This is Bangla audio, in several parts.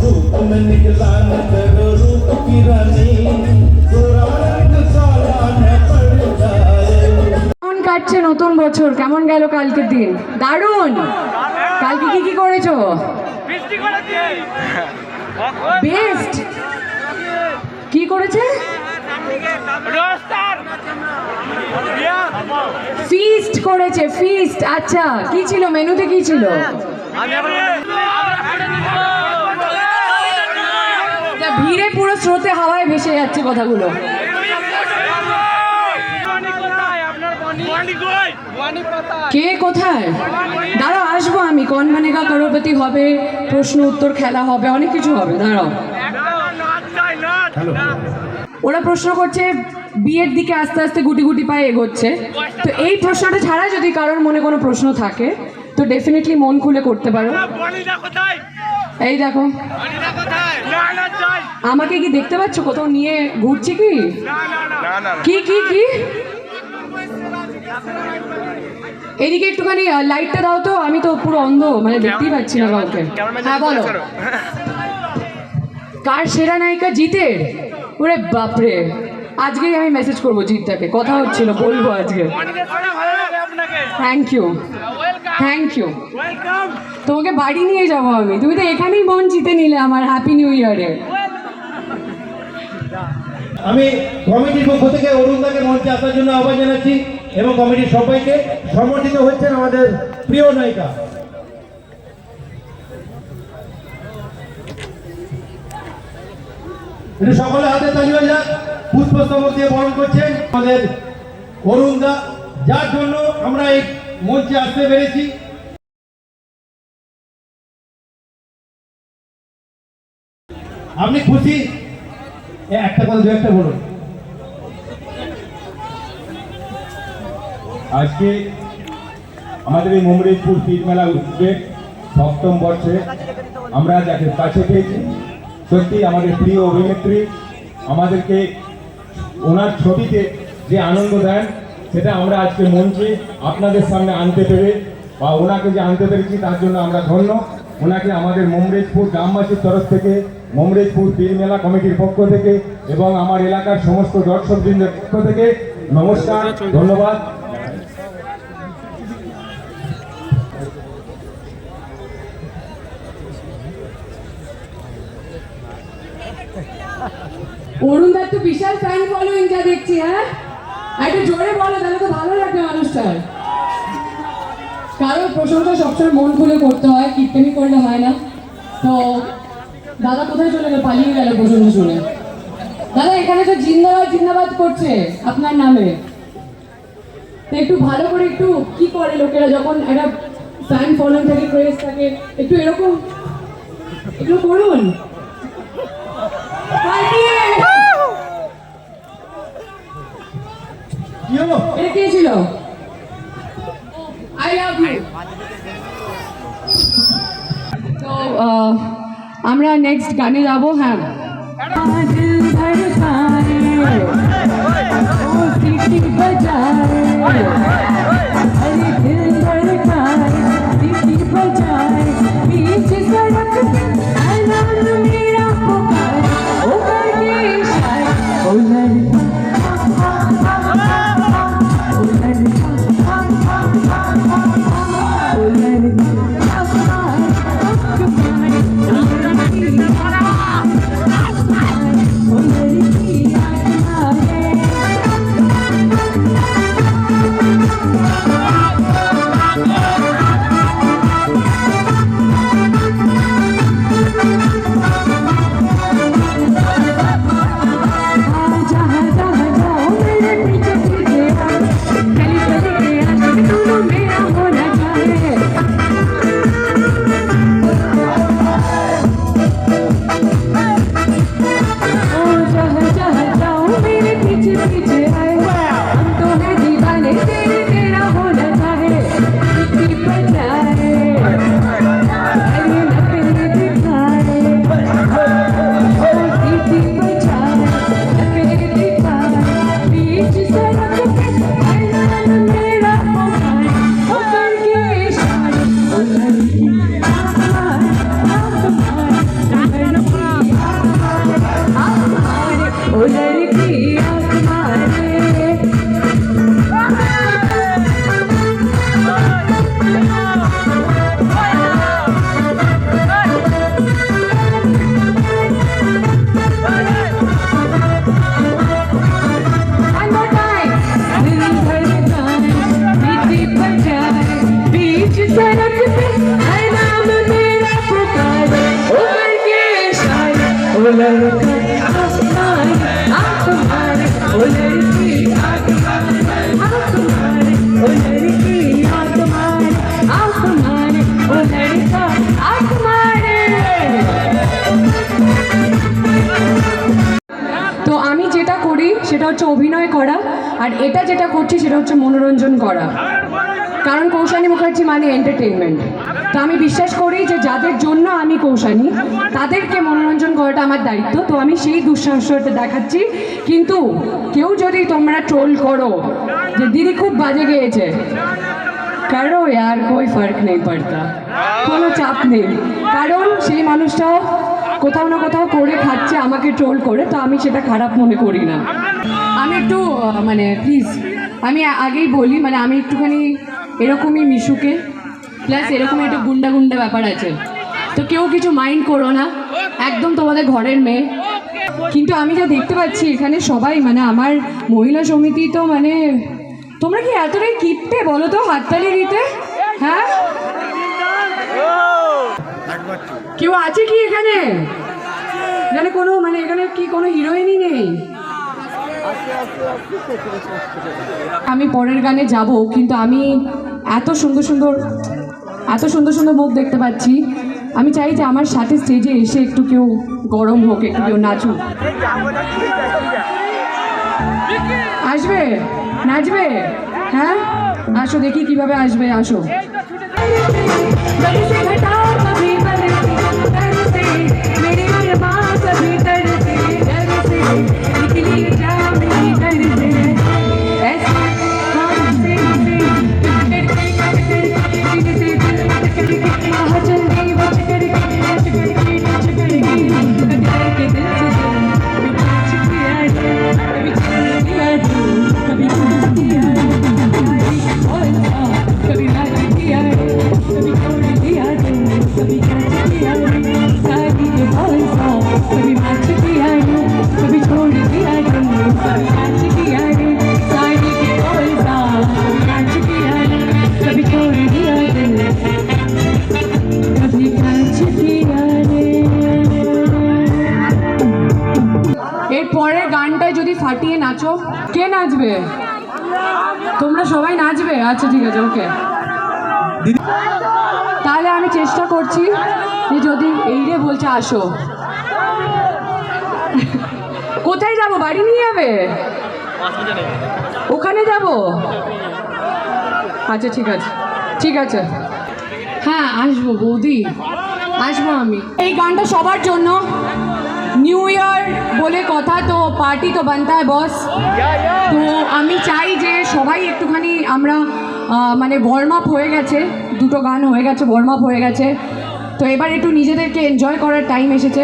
रूप में निकला न करो रूप की रानी गोरा रंग साला न पड़ जाए কেমন কাটছে নতুন বছর কেমন গেল কালকের দিন দারুণ কালকে কি কি করেছো বৃষ্টি করেছে বেস্ট কি করেছে রোস্টার ফিস্ট করেছে ফিস্ট আচ্ছা কি ছিল মেনুতে কি ছিল আমি আবার যা ভিড়ে পুরো স্রোতে হাওয়ায় ভেসে যাচ্ছে কথাগুলো। কে কোথায়? দাঁড়াও, আসব আমি। কন মানেগা করোপতি হবে, প্রশ্ন উত্তর খেলা হবে, অনেক কিছু হবে। দাঁড়াও। ওরা প্রশ্ন করছে, বিয়ের দিকে আস্তে আস্তে গুটি গুটি পায়ে এগোচ্ছে। তো এই প্রশ্নটা ছাড়া যদি কারোর মনে কোনো প্রশ্ন থাকে, তো ডেফিনেটলি মন খুলে করতে পারো। এই দেখো। আমাকে কি দেখতে পাচ্ছ? কোথাও নিয়ে ঘুরছি কি? কি কি কি? এদিকে একটুখানি লাইটটা দাও তো আমি তো পুরো অন্ধ মানে দেখতেই পাচ্ছি না কাউকে। হ্যাঁ বলো। কার সেরা নায়িকা জিতের? ওরে বাপরে। আজকেই আমি মেসেজ করব জিতটাকে। কথা হচ্ছিল বলব আজকে। Thank you thank you welcome তোমাকে বাড়ি নিয়ে যাব আমি। তুমি তো এখানেই মন জিতে নিলে আমার হ্যাপি নিউ ইয়ারে আমি কমিটির পক্ষ থেকে অরুণদাকে মঞ্চে আসার জন্য আহ্বান জানাচ্ছি এবং কমিটির সবাইকে সমর্থিত হচ্ছেন আমাদের প্রিয় নায়িকা। একটু সকলে হাতে তালি যাক পুষ্পস্তবক দিয়ে বরণ করছেন আমাদের অরুণদা। যার জন্য আমরা এই মঞ্চে আসতে পেরেছি। আপনি খুশি? একটা কথা, দু একটা বলুন। আজকে আমাদের এই মুমরিজপুর শীত মেলা উৎসবে সপ্তম বর্ষে। আমরা যাকে কাছে পেয়েছি, সত্যি আমাদের প্রিয় অভিনেত্রী, আমাদেরকে ওনার ছবিতে যে আনন্দ দেন সেটা আমরা আজকে মঞ্চে আপনাদের সামনে আনতে পেরে বা ওনাকে যে আনতে পেরেছি তার জন্য আমরা ধন্য। ওনাকে আমাদের মমরেজপুর গ্রামবাসীর তরফ থেকে, মমরেজপুর বীর মেলা কমিটির পক্ষ থেকে এবং আমার এলাকার সমস্ত দর্শকবৃন্দের পক্ষ থেকে নমস্কার, ধন্যবাদ। অরুণ দার তো বিশাল ফ্যান ফলোয়িং যা দেখছি হ্যাঁ? একটু জোরে বলো, তাহলে তো ভালো লাগবে মানুষটার। কারোর প্রশংসা সবসময় মন খুলে করতে হয়, কীর্তনই করলে হয় না। তো দাদা কোথায় চলে গেল? পালিয়ে গেল প্রশংসা শুনে। দাদা, এখানে তো জিন্দাবাদ জিন্দাবাদ করছে আপনার নামে। তো একটু ভালো করে একটু কি করে লোকেরা যখন একটা ফ্যান ফলোয়িং থাকে ক্রেজ থাকে, একটু এরকম, একটু করুন। পালিয়ে কি হলো এটা কে ছিল? আই লাভ ইউ তো আমরা নেক্সট গানে যাব হ্যাঁ। দিল হচ্ছে অভিনয় করা, আর এটা যেটা করছি সেটা হচ্ছে মনোরঞ্জন করা। কারণ কৌশানী মুখার্জি মানে এন্টারটেনমেন্ট তো আমি বিশ্বাস করি যে যাদের জন্য আমি কৌশানী, তাদেরকে মনোরঞ্জন করাটা আমার দায়িত্ব। তো আমি সেই দুঃসাহসটা দেখাচ্ছি। কিন্তু কেউ যদি তোমরা ট্রোল করো, যে দিদি খুব বাজে গেয়েছে, কারও আর কই ফার্ক নেই পড়তা কোনো চাপ নেই। কারণ সেই মানুষটাও কোথাও না কোথাও করে খাচ্ছে, আমাকে ট্রোল করে, তো আমি সেটা খারাপ মনে করি না। আমি একটু মানে প্লিজ আমি আগেই বলি মানে আমি একটুখানি এরকমই মিশুকে প্লাস এরকম একটু গুন্ডা গুন্ডা ব্যাপার আছে। তো কেউ কিছু মাইন্ড করো না একদম তোমাদের ঘরের মেয়ে। কিন্তু আমি যা দেখতে পাচ্ছি এখানে সবাই মানে আমার মহিলা সমিতি তো মানে তোমরা কি এতটাই কিপটে বলো তো হাততালি দিতে? হ্যাঁ? কেউ আছে কি এখানে? এখানে কোনো মানে এখানে কি কোনো হিরোইনই নেই? আমি পরের গানে যাব কিন্তু আমি এত সুন্দর সুন্দর এত সুন্দর সুন্দর মুখ দেখতে পাচ্ছি আমি চাই যে আমার সাথে স্টেজে এসে একটু কেউ গরম হোক একটু কেউ নাচুক আসবে নাচবে হ্যাঁ আসো দেখি কিভাবে আসবে আসো बरसे घटा कभी बरसे तरसे मेरे अरमां कभी तरसे डर से निकली जा গানটায় যদি ফাটিয়ে নাচো, কে নাচবে? তোমরা সবাই নাচবে? আচ্ছা ঠিক আছে, ওকে। তাহলে আমি চেষ্টা করছি যে যদি এই রে বলছে, আসো। কোথায় যাব? বাড়ি নিয়ে যাবে? ওখানে যাব? আচ্ছা ঠিক আছে ঠিক আছে। হ্যাঁ আসব, বৌদি। আসব আমি। এই গানটা সবার জন্য নিউ ইয়ার বলে কথা তো পার্টি তো বানতা হয় বস তো আমি চাই যে সবাই একটুখানি আমরা মানে ওয়ার্ম আপ হয়ে গেছে। দুটো গান হয়ে গেছে ওয়ার্ম আপ হয়ে গেছে। তো এবার একটু নিজেদেরকে এনজয় করার টাইম এসেছে।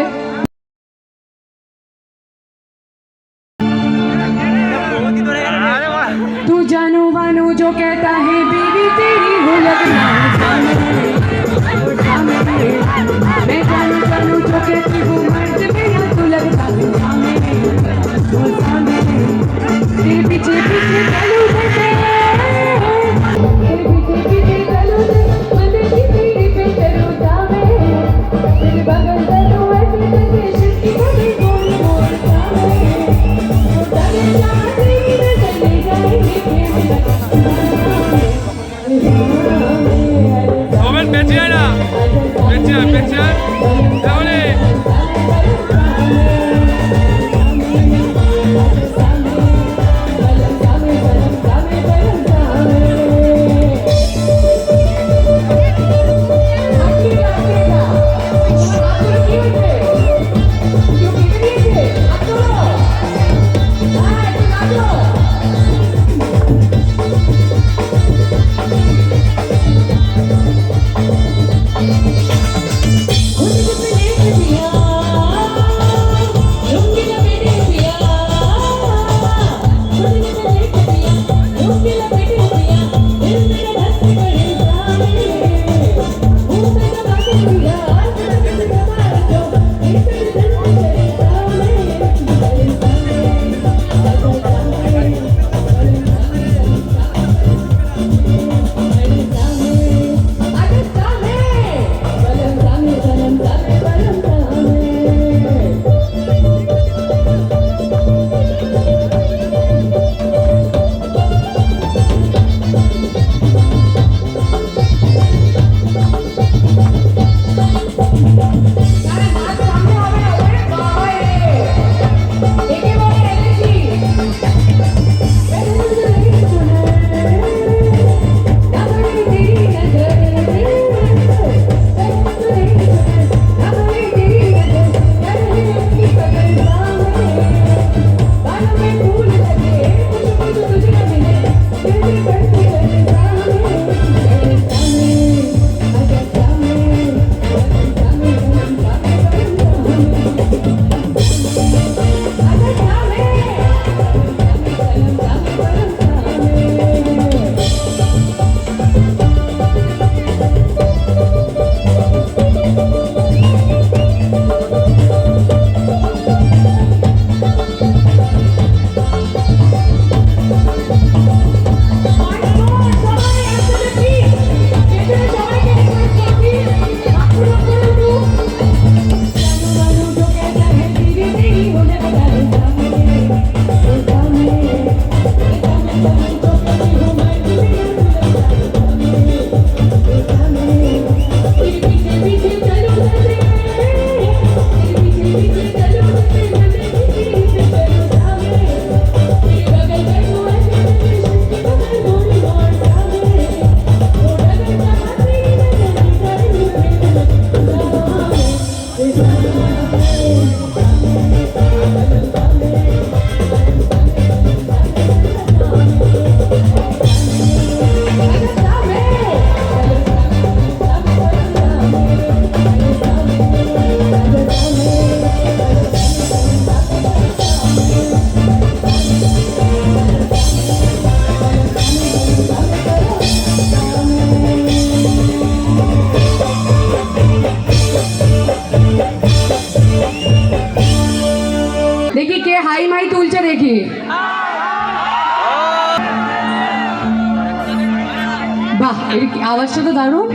আওয়াজটা তো দারুণ।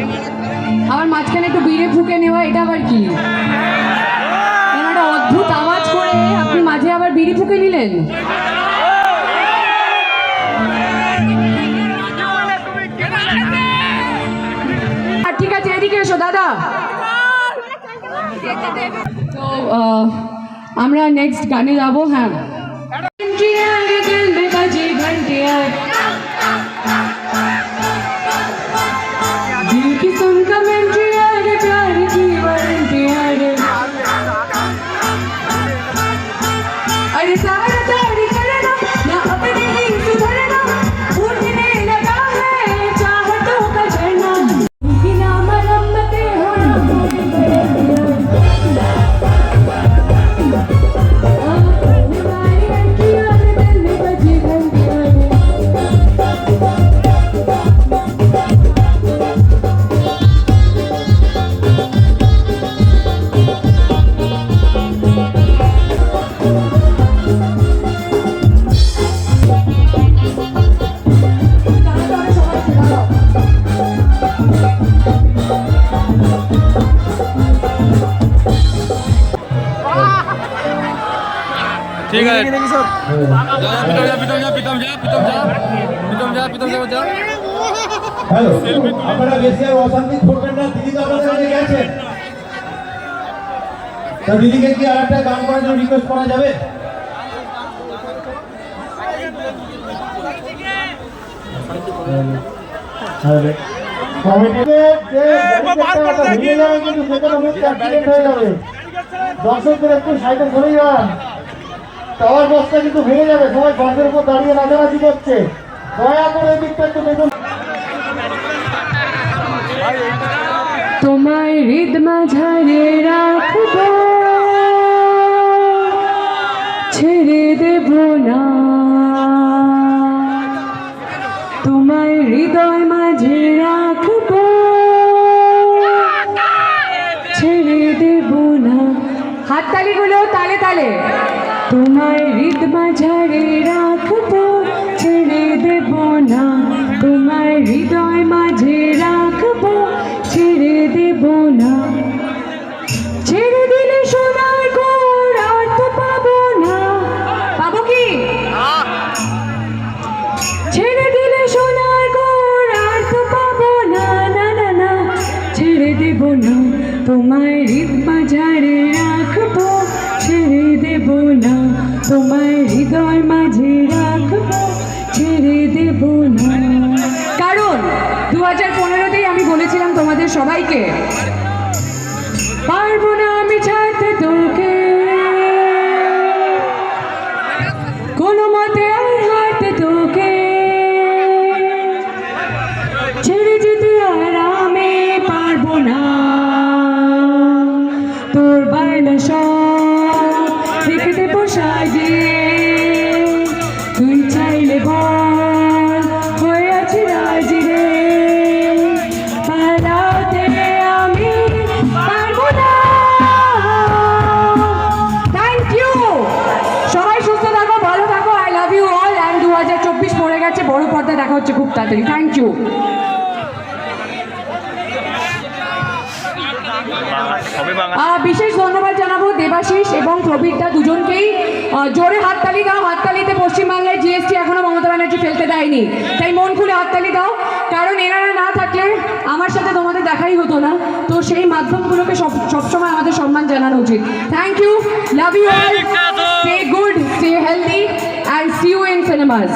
আবার মাঝখানে একটু বিড়ে ফুকে নেওয়া, এটা আবার কি? একটা অদ্ভুত আওয়াজ করে আপনি মাঝে আবার বিড়ি ফুকে নিলেন। ঠিক আছে, এদিকে এসো, দাদা। তো আমরা নেক্সট গানে যাব হ্যাঁ। ঘন্টিয়া আপনারা বেশি আর অশান্তি করবেন না, দিদি তো আপনাদের কাছে গেছেন তা দিদিকে কি আর একটা গান করার জন্য রিকোয়েস্ট করা যাবে? দর্শকদের একটু সাইডে সরে যান। টাওয়ার বস্তা কিন্তু ভেঙে যাবে, সবাই বাসের উপর দাঁড়িয়ে নাচানাচি করছে। দয়া করে দিকটা একটু দেখুন। তোমায় হৃদ মাঝারে রাখব। ছেড়ে দেব না। তোমায় হৃদয় মাঝে রাখব। ছেড়ে দেব না। হাততালিগুলো তালে তালে। তোমায় হৃদ মাঝারে পর্দায় দেখা হচ্ছে খুব তাড়াতাড়ি। থ্যাংক ইউ বিশেষ ধন্যবাদ জানাব দেবাশিস এবং প্রবীরদা দুজনকেই। জোরে হাততালি দাও হাততালিতে পশ্চিমবাংলায় জিএসটি এখনও মমতা ব্যানার্জি ফেলতে দেয়নি। তাই মন খুলে হাততালি দাও কারণ এনারা না থাকলে আমার সাথে তোমাদের দেখাই হতো না। তো সেই মাধ্যমগুলোকে সব সবসময় আমাদের সম্মান জানানো উচিত। Thank you love you all stay good stay healthy and see you in cinemas